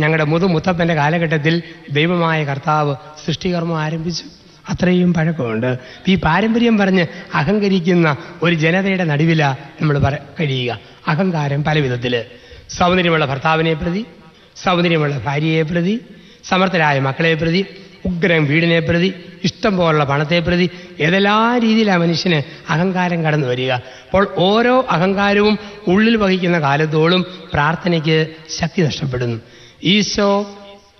ഞങ്ങളുടെ മുതുമുത്തപ്പന്റെ കാലഘട്ടത്തിൽ ദൈവമായ കർത്താവ് സൃഷ്ടികർമ്മം ആരംഭിച്ചു. അത്രയും പഴക്കമുണ്ട്. ഈ പാരമ്പര്യം പറഞ്ഞ് അഹങ്കരിക്കുന്ന ഒരു ജനതയുടെ നടുവില നമ്മൾ പറ കഴിയുക. അഹങ്കാരം പല വിധത്തിൽ. സൗന്ദര്യമുള്ള ഭർത്താവിനെ പ്രതി സൗന്ദര്യമുള്ള ഭാര്യയെ പ്രതി സമർത്ഥരായ മക്കളെ പ്രതി ഉഗ്രം വീടിനെ പ്രതി ഇഷ്ടം പോലുള്ള പണത്തെ പ്രതി ഏതെല്ലാം രീതിയിലാണ് മനുഷ്യന് അഹങ്കാരം കടന്നു വരിക. അപ്പോൾ ഓരോ അഹങ്കാരവും ഉള്ളിൽ വഹിക്കുന്ന കാലത്തോളം പ്രാർത്ഥനയ്ക്ക് ശക്തി നഷ്ടപ്പെടുന്നു. ഈശോ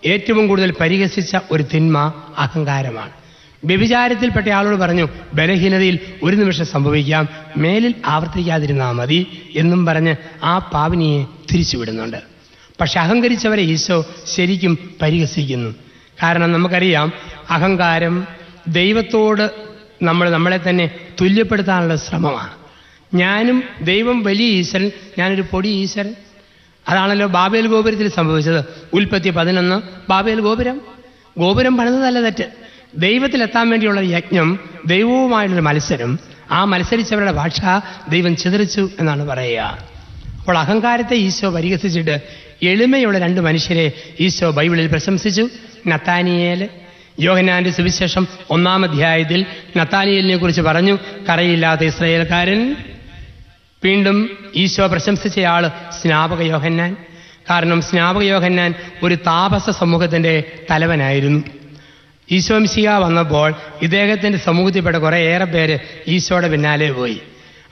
ഏറ്റവും കൂടുതൽ പരിഹസിച്ച ഒരു തിന്മ അഹങ്കാരമാണ്. വ്യഭിചാരത്തിൽപ്പെട്ട ആളോട് പറഞ്ഞു ബലഹീനതയിൽ ഒരു നിമിഷം സംഭവിക്കാം മേലിൽ ആവർത്തിക്കാതിരുന്നാൽ മതി എന്നും പറഞ്ഞ് ആ പാവിനിയെ തിരിച്ചുവിടുന്നുണ്ട്. പക്ഷെ അഹങ്കരിച്ചവരെ ഈശോ ശരിക്കും പരിഹസിക്കുന്നു. കാരണം നമുക്കറിയാം അഹങ്കാരം ദൈവത്തോട് നമ്മൾ നമ്മളെ തന്നെ തുല്യപ്പെടുത്താനുള്ള ശ്രമമാണ്. ഞാനും ദൈവം വലിയ ഈശ്വരൻ ഞാനൊരു പൊടി ഈശ്വരൻ അതാണല്ലോ ബാബേൽ ഗോപുരത്തിൽ സംഭവിച്ചത്. ഉൽപ്പത്തി പതിനൊന്ന്. ബാബേൽ ഗോപുരം. ഗോപുരം പണിതല്ല തെറ്റ്. ദൈവത്തിലെത്താൻ വേണ്ടിയുള്ള യജ്ഞം ദൈവവുമായുള്ളൊരു മത്സരം ആ മത്സരിച്ചവരുടെ ഭാഷ ദൈവം ചിതറിച്ചു എന്നാണ് പറയുക. അപ്പോൾ അഹങ്കാരത്തെ ഈശോ പരിഹസിച്ചിട്ട് എളിമയുള്ള രണ്ട് മനുഷ്യരെ ഈശോ ബൈബിളിൽ പ്രശംസിച്ചു. നത്താനിയേൽ യോഹനാന്റെ സുവിശേഷം ഒന്നാം അധ്യായത്തിൽ നത്താനിയലിനെ കുറിച്ച് പറഞ്ഞു കറയില്ലാത്ത ഇസ്രയേൽക്കാരൻ വീണ്ടും ഈശോ പ്രശംസിച്ചയാൾ സ്നാപക യോഹന്നാൻ. കാരണം സ്നാപക യോഹന്നാൻ ഒരു താപസ സമൂഹത്തിന്റെ തലവനായിരുന്നു. ഈശോ മിശിക വന്നപ്പോൾ ഇദ്ദേഹത്തിന്റെ സമൂഹത്തിൽപ്പെട്ട കുറേയേറെ പേര് ഈശോയുടെ പിന്നാലെ പോയി.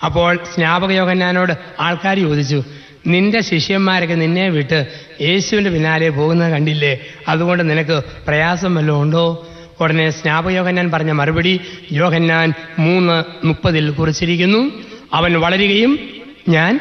അപ്പോൾ സ്നാപക യോഹന്നാനോട് ആൾക്കാർ ചോദിച്ചു നിന്റെ ശിഷ്യന്മാരൊക്കെ നിന്നെ വിട്ട് യേശുവിന്റെ പിന്നാലെ പോകുന്നത് കണ്ടില്ലേ? അതുകൊണ്ട് നിനക്ക് പ്രയാസം വല്ലതും ഉണ്ടോ? ഉടനെ സ്നാപക യോഹന്നാൻ പറഞ്ഞ മറുപടി യോഹന്നാൻ മൂന്ന് മുപ്പതിൽ കുറിച്ചിരിക്കുന്നു. അവൻ വളരുകയും ഞാൻ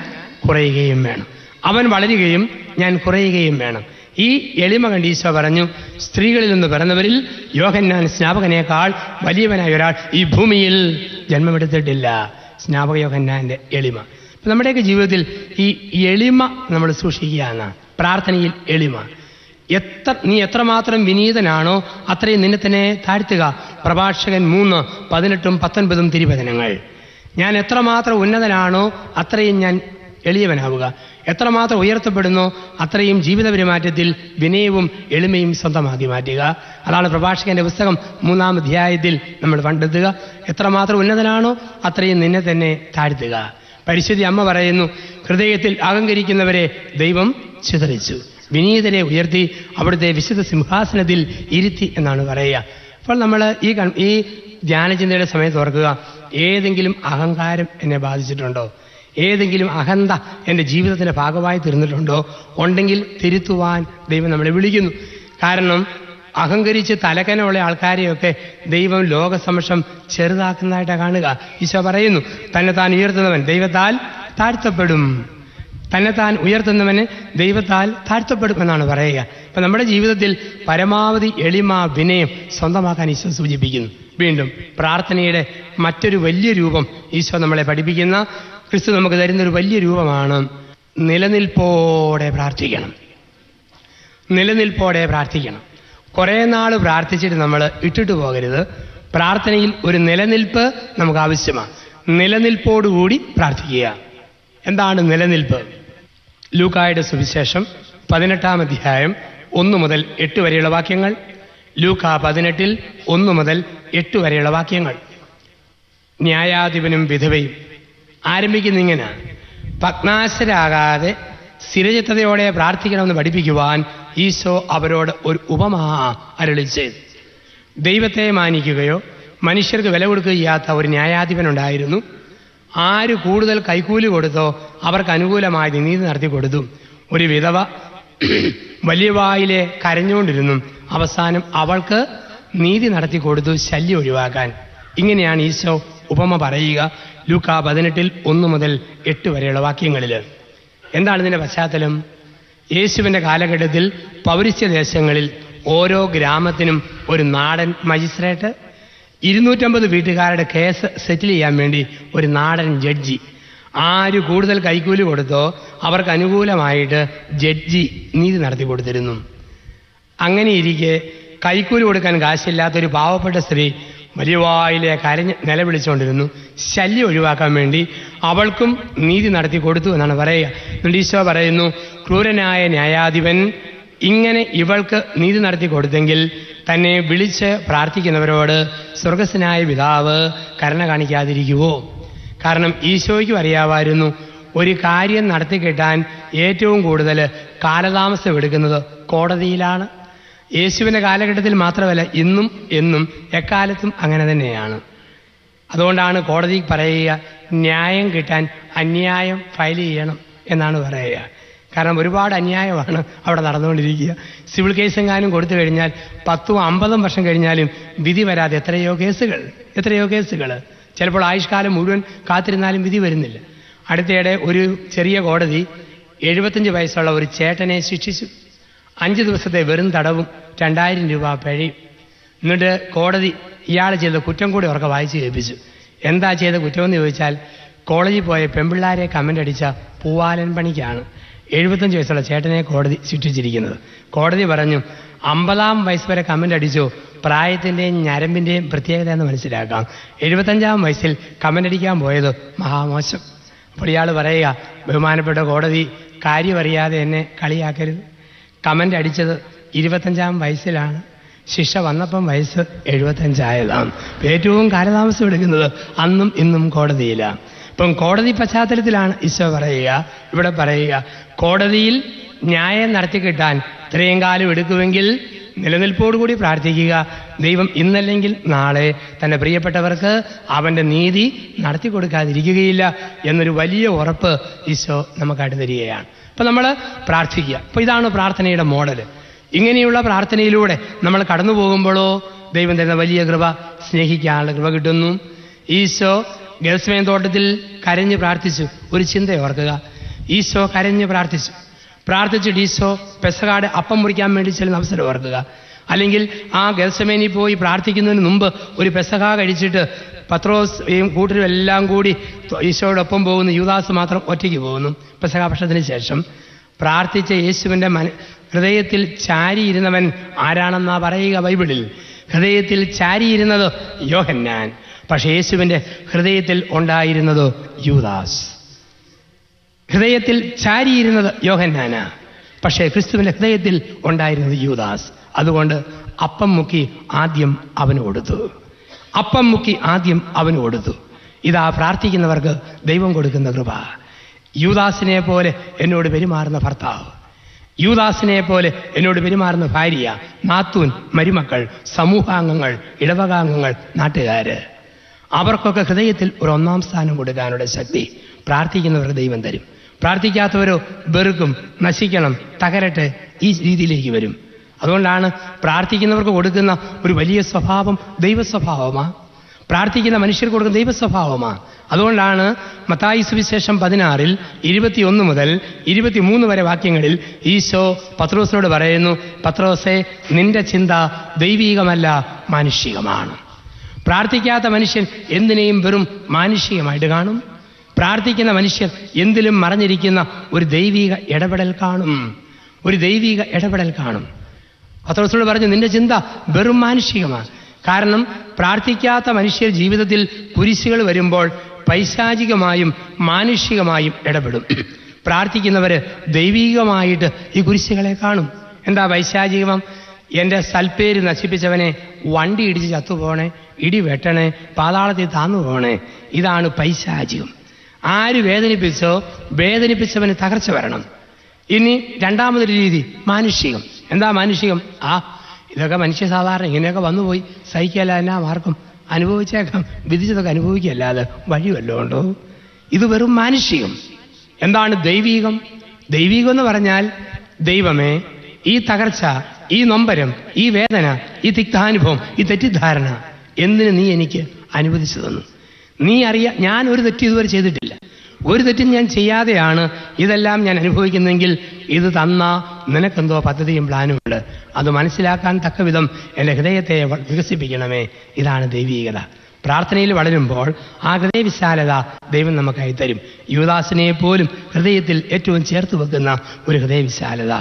കുറയുകയും വേണം. അവൻ വളരുകയും ഞാൻ കുറയുകയും വേണം. ഈ എളിമ കണ്ട് ഈശോ പറഞ്ഞു സ്ത്രീകളിൽ നിന്ന് പിറന്നവരിൽ യോഹന്നാൻ സ്നാപകനേക്കാൾ വലിയവനായ ഒരാൾ ഈ ഭൂമിയിൽ ജന്മമെടുത്തിട്ടില്ല. സ്നാപക യോഹന്നാന്റെ എളിമ. അപ്പൊ നമ്മുടെയൊക്കെ ജീവിതത്തിൽ ഈ എളിമ നമ്മൾ സൂക്ഷിക്കുകയാണ്. പ്രാർത്ഥനയിൽ എളിമ. എത്ര നീ എത്രമാത്രം വിനീതനാണോ അത്രയും നിന്നെ തന്നെ താഴ്ത്തുക. പ്രഭാഷകൻ മൂന്ന് പതിനെട്ടും പത്തൊൻപതും തിരുവചനങ്ങൾ. ഞാൻ എത്രമാത്രം ഉന്നതനാണോ അത്രയും ഞാൻ എളിയവനാവുക. എത്രമാത്രം ഉയർത്തപ്പെടുന്നു അത്രയും ജീവിത പെരുമാറ്റത്തിൽ വിനയവും എളിമയും സ്വന്തമാക്കി മാറ്റുക. അതാണ് പ്രഭാഷകന്റെ പുസ്തകം മൂന്നാം അധ്യായത്തിൽ നമ്മൾ കണ്ടെത്തുക. എത്രമാത്രം ഉന്നതനാണോ അത്രയും നിന്നെ തന്നെ താഴ്ത്തുക. പരിശുദ്ധി അമ്മ പറയുന്നു ഹൃദയത്തിൽ അഹങ്കരിക്കുന്നവരെ ദൈവം ചിതറിച്ചു. വിനീതരെ ഉയർത്തി അവിടുത്തെ വിശുദ്ധ സിംഹാസനത്തിൽ ഇരുത്തി എന്നാണ് പറയുക. അപ്പോൾ നമ്മൾ ഈ ഈ ധ്യാനചിന്തയുടെ സമയത്ത് ഓർക്കുക ഏതെങ്കിലും അഹങ്കാരം എന്നെ ബാധിച്ചിട്ടുണ്ടോ? ഏതെങ്കിലും അഹന്ത എന്റെ ജീവിതത്തിന്റെ ഭാഗമായി തീർന്നിട്ടുണ്ടോ? ഉണ്ടെങ്കിൽ തിരുത്തുവാൻ ദൈവം നമ്മളെ വിളിക്കുന്നു. കാരണം അഹങ്കരിച്ച് തലക്കനമുള്ള ആൾക്കാരെയൊക്കെ ദൈവം ലോകസമക്ഷം ചെറുതാക്കുന്നതായിട്ടാണ് കാണുക. ഈശോ പറയുന്നു തന്നെ താൻ ഉയർത്തുന്നവൻ ദൈവത്താൽ താഴ്ത്തപ്പെടും. തന്നെ താൻ ഉയർത്തുന്നവന് ദൈവത്താൽ താഴ്ത്തപ്പെടുമെന്നാണ് പറയുക. ഇപ്പൊ നമ്മുടെ ജീവിതത്തിൽ പരമാവധി എളിമ വിനയം സ്വന്തമാക്കാൻ ഈശോ സൂചിപ്പിക്കുന്നു. വീണ്ടും പ്രാർത്ഥനയുടെ മറ്റൊരു വലിയ രൂപം ഈശോ നമ്മളെ പഠിപ്പിക്കുന്ന ക്രിസ്തു നമുക്ക് തരുന്ന ഒരു വലിയ രൂപമാണ് നിലനിൽപ്പോടെ പ്രാർത്ഥിക്കണം. നിലനിൽപ്പോടെ പ്രാർത്ഥിക്കണം. കുറേ നാൾ പ്രാർത്ഥിച്ചിട്ട് നമ്മൾ ഇട്ടിട്ട് പോകരുത്. പ്രാർത്ഥനയിൽ ഒരു നിലനിൽപ്പ് നമുക്ക് ആവശ്യമാണ്. നിലനിൽപ്പോടുകൂടി പ്രാർത്ഥിക്കുക. എന്താണ് നിലനിൽപ്പ്? ലൂക്കായുടെ സുവിശേഷം പതിനെട്ടാം അധ്യായം ഒന്ന് മുതൽ എട്ട് വരെയുള്ള വാക്യങ്ങൾ. ലൂക്ക പതിനെട്ടിൽ ഒന്ന് മുതൽ എട്ട് വരെയുള്ള വാക്യങ്ങൾ. ന്യായാധിപനും വിധവയും ആരംഭിക്കുന്ന ഇങ്ങനെ പത്നാശരാകാതെ സ്ഥിരചിത്തതയോടെ പ്രാർത്ഥിക്കണമെന്ന് പഠിപ്പിക്കുവാൻ ഈശോ അവരോട് ഒരു ഉപമ അരളി ചെയ്തു. ദൈവത്തെ മാനിക്കുകയോ മനുഷ്യർക്ക് വില കൊടുക്കുകയോ ചെയ്യാത്ത ഒരു ന്യായാധിപനുണ്ടായിരുന്നു. ആര് കൂടുതൽ കൈക്കൂലി കൊടുത്തോ അവർക്ക് അനുകൂലമായി നീതി നടത്തി കൊടുത്തു. ഒരു വിധവ വലിയ വായിലെ കരഞ്ഞുകൊണ്ടിരുന്നു. അവസാനം അവൾക്ക് നീതി നടത്തി കൊടുത്തു ശല്യം ഒഴിവാക്കാൻ. ഇങ്ങനെയാണ് ഈശോ ഉപമ പറയുക ലൂക്ക പതിനെട്ടിൽ ഒന്ന് മുതൽ എട്ട് വരെയുള്ള വാക്യങ്ങളിൽ. എന്താണ് ഇതിന്റെ പശ്ചാത്തലം? യേശുവിന്റെ കാലഘട്ടത്തിൽ പൗരസ്ത്യ ദേശങ്ങളിൽ ഓരോ ഗ്രാമത്തിനും ഒരു നാടൻ മജിസ്ട്രേറ്റ് ഇരുന്നൂറ്റമ്പത് വീട്ടുകാരുടെ കേസ് സെറ്റിൽ ചെയ്യാൻ വേണ്ടി ഒരു നാടൻ ജഡ്ജി. ആര് കൂടുതൽ കൈക്കൂലി കൊടുത്തോ അവർക്ക് അനുകൂലമായിട്ട് ജഡ്ജി നീതി നടത്തി കൊടുത്തിരുന്നു. അങ്ങനെ ഇരിക്കെ കൈക്കൂലി കൊടുക്കാൻ കാശില്ലാത്തൊരു പാവപ്പെട്ട സ്ത്രീ വലിയവായിലെ കരഞ്ഞ് നിലവിളിച്ചുകൊണ്ടിരുന്നു ശല്യം ഒഴിവാക്കാൻ വേണ്ടി അവൾക്കും നീതി നടത്തി കൊടുത്തു എന്നാണ് പറയുക. എന്നിട്ട് ഈശോ പറയുന്നു ക്രൂരനായ ന്യായാധിപൻ ഇങ്ങനെ ഇവൾക്ക് നീതി നടത്തി കൊടുത്തെങ്കിൽ തന്നെ വിളിച്ച് പ്രാർത്ഥിക്കുന്നവരോട് സ്വർഗസ്സനായ പിതാവ് കരുണ കാണിക്കാതിരിക്കുവോ? കാരണം ഈശോയ്ക്കും അറിയാമായിരുന്നു ഒരു കാര്യം നടത്തി കിട്ടാൻ ഏറ്റവും കൂടുതൽ കാലതാമസം എടുക്കുന്നത് കോടതിയിലാണ്. യേശുവിന്റെ കാലഘട്ടത്തിൽ മാത്രമല്ല ഇന്നും എന്നും എക്കാലത്തും അങ്ങനെ തന്നെയാണ്. അതുകൊണ്ടാണ് കോടതി പറയുക ന്യായം കിട്ടാൻ അന്യായം ഫയൽ ചെയ്യണം എന്നാണ് പറയുക. കാരണം ഒരുപാട് അന്യായമാണ് അവിടെ നടന്നുകൊണ്ടിരിക്കുക. സിവിൽ കേസ് എങ്ങാനും കൊടുത്തു കഴിഞ്ഞാൽ പത്തും അമ്പതും വർഷം കഴിഞ്ഞാലും വിധി വരാതെ എത്രയോ കേസുകൾ എത്രയോ കേസുകൾ ചിലപ്പോൾ ആയുഷ്കാലം മുഴുവൻ കാത്തിരുന്നാലും വിധി വരുന്നില്ല. അടുത്തയിടെ ഒരു ചെറിയ കോടതി എഴുപത്തഞ്ച് വയസ്സുള്ള ഒരു ചേട്ടനെ ശിക്ഷിച്ചു. അഞ്ച് ദിവസത്തെ വെറും തടവും രണ്ടായിരം രൂപ പിഴയും. എന്നിട്ട് കോടതി ഇയാൾ ചെയ്ത കുറ്റം കൂടി അവർക്ക് വായിച്ച് കേൾപ്പിച്ചു. എന്താ ചെയ്ത കുറ്റമെന്ന് ചോദിച്ചാൽ കോളേജിൽ പോയ പെമ്പിള്ളാരെ കമന്റ് അടിച്ച പൂവാലൻ പണിക്കാണ്. എഴുപത്തഞ്ച് വയസ്സുള്ള ചേട്ടനെ കോടതി ശിക്ഷിച്ചിരിക്കുന്നത്. കോടതി പറഞ്ഞു അമ്പതാം വയസ്സ് വരെ കമന്റ് അടിച്ചു പ്രായത്തിന്റെയും ഞരമ്പിന്റെയും പ്രത്യേകത എന്ന് മനസ്സിലാക്കാം. എഴുപത്തഞ്ചാം വയസ്സിൽ കമന്റ് അടിക്കാൻ പോയത് മഹാമോശം. അപ്പോൾ ഇയാൾ പറയുക ബഹുമാനപ്പെട്ട കോടതി കാര്യമറിയാതെ എന്നെ കളിയാക്കരുത്. കമന്റ് അടിച്ചത് ഇരുപത്തഞ്ചാം വയസ്സിലാണ്. ശിക്ഷ വന്നപ്പം വയസ്സ് എഴുപത്തഞ്ചായതാണ്. ഏറ്റവും കാലതാമസം എടുക്കുന്നത് അന്നും ഇന്നും കൂടതിയിലാണ്. ഇപ്പം കോടതി പശ്ചാത്തലത്തിലാണ് ഈശോ പറയുക ഇവിടെ പറയുക കോടതിയിൽ ന്യായം നടത്തി കിട്ടാൻ ഇത്രയും കാലം എടുക്കുമെങ്കിൽ നിലനിൽപ്പോടുകൂടി പ്രാർത്ഥിക്കുക. ദൈവം ഇന്നല്ലെങ്കിൽ നാളെ തന്റെ പ്രിയപ്പെട്ടവർക്ക് അവന്റെ നീതി നടത്തി കൊടുക്കാതിരിക്കുകയില്ല എന്നൊരു വലിയ ഉറപ്പ് ഈശോ നമുക്കായിട്ട് തരികയാണ്. അപ്പം നമ്മൾ പ്രാർത്ഥിക്കുക. അപ്പോൾ ഇതാണ് പ്രാർത്ഥനയുടെ മോഡൽ ഇങ്ങനെയുള്ള പ്രാർത്ഥനയിലൂടെ നമ്മൾ കടന്നു പോകുമ്പോഴോ ദൈവം തരുന്ന വലിയ കൃപ സ്നേഹിക്കാനുള്ള കൃപ കിട്ടുന്നു. ഈശോ ഗൽസ്മേൻ തോട്ടത്തിൽ കരഞ്ഞ് പ്രാർത്ഥിച്ചു. ഒരു ചിന്ത ഓർക്കുക. ഈശോ കരഞ്ഞ് പ്രാർത്ഥിച്ചു. പ്രാർത്ഥിച്ചിട്ട് ഈശോ പെസകാട് അപ്പം മുറിക്കാൻ വേണ്ടി ചെല്ലുന്ന അവസരം ഓർക്കുക. അല്ലെങ്കിൽ ആ ഗൽസമേനി പോയി പ്രാർത്ഥിക്കുന്നതിന് മുമ്പ് ഒരു പെസക കഴിച്ചിട്ട് പത്രോസ് കൂട്ടരും എല്ലാം കൂടി ഈശോയോടൊപ്പം പോകുന്നു. യൂദാസ് മാത്രം ഒറ്റയ്ക്ക് പോകുന്നു. പെസക ഭക്ഷണത്തിന് ശേഷം പ്രാർത്ഥിച്ച യേശുവിന്റെ മന ഹൃദയത്തിൽ ചാരിയിരുന്നവൻ ആരാണെന്നാ പറയുക ബൈബിളിൽ? ഹൃദയത്തിൽ ചാരിയിരുന്നത് യോഹന്നാൻ. പക്ഷേ യേശുവിന്റെ ഹൃദയത്തിൽ ഉണ്ടായിരുന്നത് യൂദാസ്. ഹൃദയത്തിൽ ചാരിയിരുന്നത് യോഹന്നാന. പക്ഷേ ക്രിസ്തുവിന്റെ ഹൃദയത്തിൽ ഉണ്ടായിരുന്നത് യൂദാസ്. അതുകൊണ്ട് അപ്പം മുക്കി ആദ്യം അവന് കൊടുത്തു. അപ്പം മുക്കി ആദ്യം അവന് കൊടുത്തു. ഇതാ പ്രാർത്ഥിക്കുന്നവർക്ക് ദൈവം കൊടുക്കുന്ന കൃപ. യൂദാസിനെ പോലെ എന്നോട് പെരുമാറുന്ന ഭർത്താവ്. യൂദാസിനെ പോലെ എന്നോട് പെരുമാറുന്ന ഭാര്യ നാത്തൂൻ മരുമക്കൾ സമൂഹാംഗങ്ങൾ ഇടവകാംഗങ്ങൾ നാട്ടുകാര്. അവർക്കൊക്കെ ഹൃദയത്തിൽ ഒരു ഒന്നാം സ്ഥാനം കൊടുക്കാനുള്ള ശക്തി പ്രാർത്ഥിക്കുന്നവർ ദൈവം തരും. പ്രാർത്ഥിക്കാത്തവരോ വെറുക്കും നശിക്കണം തകരട്ടെ ഈ രീതിയിലേക്ക് വരും. അതുകൊണ്ടാണ് പ്രാർത്ഥിക്കുന്നവർക്ക് കൊടുക്കുന്ന ഒരു വലിയ സ്വഭാവം ദൈവ സ്വഭാവമാണ് പ്രാർത്ഥിക്കുന്ന മനുഷ്യർക്ക് കൊടുക്കുന്ന ദൈവ സ്വഭാവമാണ് അതുകൊണ്ടാണ് മത്തായി സുവിശേഷം പതിനാറിൽ ഇരുപത്തിയൊന്ന് മുതൽ ഇരുപത്തിമൂന്ന് വരെ വാക്യങ്ങളിൽ ഈശോ പത്രോസിനോട് പറയുന്നു പത്രോസെ നിന്റെ ചിന്ത ദൈവീകമല്ല മാനുഷികമാണ്. പ്രാർത്ഥിക്കാത്ത മനുഷ്യൻ എന്തിനേയും വെറും മാനുഷികമായിട്ട് കാണും. പ്രാർത്ഥിക്കുന്ന മനുഷ്യർ എന്തിലും മറഞ്ഞിരിക്കുന്ന ഒരു ദൈവിക ഇടപെടൽ കാണും. ഒരു ദൈവിക ഇടപെടൽ കാണും. പത്രോസിനോട് പറഞ്ഞു നിന്റെ ചിന്ത വെറും മാനുഷികമാണ് കാരണം പ്രാർത്ഥിക്കാത്ത മനുഷ്യർ ജീവിതത്തിൽ കുരിശുകൾ വരുമ്പോൾ പൈശാചികമായും മാനുഷികമായും ഇടപെടും. പ്രാർത്ഥിക്കുന്നവർ ദൈവികമായിട്ട് ഈ കുരിശുകളെ കാണും. എന്താ പൈശാചികം എന്റെ സൽപ്പേര് നശിപ്പിച്ചവനെ വണ്ടി ഇടിച്ച് ചത്തുപോകണേ ഇടി വെട്ടണേ പാതാളത്തിൽ താന്നു പോകണേ ഇതാണ് പൈശാചികം. ആര് വേദനിപ്പിച്ചോ വേദനിപ്പിച്ചവന് തകർച്ച വരണം. ഇനി രണ്ടാമതൊരു രീതി മാനുഷികം. എന്താ മാനുഷികം? ആ ഇതൊക്കെ മനുഷ്യ സാധാരണ ഇങ്ങനെയൊക്കെ വന്നുപോയി സഹിക്കല്ല എന്നാ മാർക്കും അനുഭവിച്ചേക്കാം. വിധിച്ചതൊക്കെ അനുഭവിക്കല്ലാതെ വഴി വല്ലതും ഉണ്ടോ ഇത് വെറും മാനുഷികം. എന്താണ് ദൈവീകം? ദൈവീകം എന്ന് പറഞ്ഞാൽ ദൈവമേ ഈ തകർച്ച ഈ നൊമ്പരം ഈ വേദന ഈ തിക്താനുഭവം ഈ തെറ്റിദ്ധാരണ എന്തിന് നീ എനിക്ക് അനുവദിച്ചു തന്നു? നീ അറിയാ ഞാൻ ഒരു തെറ്റ് ഇതുവരെ ചെയ്തിട്ടില്ല. ഒരു തെറ്റും ഞാൻ ചെയ്യാതെയാണ് ഇതെല്ലാം ഞാൻ അനുഭവിക്കുന്നെങ്കിൽ ഇത് തന്ന നിനക്കെന്തോ പദ്ധതിയും പ്ലാനും ഉണ്ട്. അത് മനസ്സിലാക്കാൻ തക്ക വിധം എന്റെ ഹൃദയത്തെ വികസിപ്പിക്കണമേ. ഇതാണ് ദൈവീകത. പ്രാർത്ഥനയിൽ വളരുമ്പോൾ ആ ഹൃദയവിശാലത ദൈവം നമുക്കായി തരും. യുവദാസിനെ പോലും ഹൃദയത്തിൽ ഏറ്റവും ചേർത്ത് വെക്കുന്ന ഒരു ഹൃദയവിശാലത.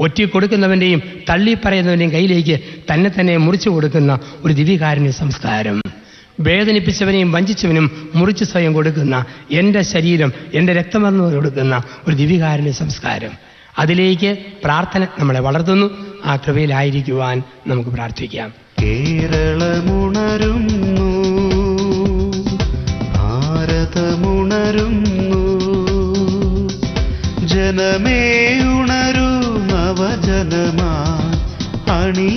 ഒറ്റി കൊടുക്കുന്നവന്റെയും തള്ളിപ്പറയുന്നവന്റെയും കയ്യിലേക്ക് തന്നെ തന്നെ മുറിച്ചു കൊടുക്കുന്ന ഒരു ദിവികാരന്റെ സംസ്കാരം. വേദനിപ്പിച്ചവനെയും വഞ്ചിച്ചവനും മുറിച്ച് സ്വയം കൊടുക്കുന്ന എന്റെ ശരീരം എന്റെ രക്തമെന്ന് കൊടുക്കുന്ന ഒരു ദിവികാരന്റെ സംസ്കാരം. അതിലേക്ക് പ്രാർത്ഥന നമ്മളെ വളർത്തുന്നു. ആ കൃപയിലായിരിക്കുവാൻ നമുക്ക് പ്രാർത്ഥിക്കാം. കേരളമുണരുന്നു ഭാരതമുണരുന്നു ജനമേ நடனமா அணி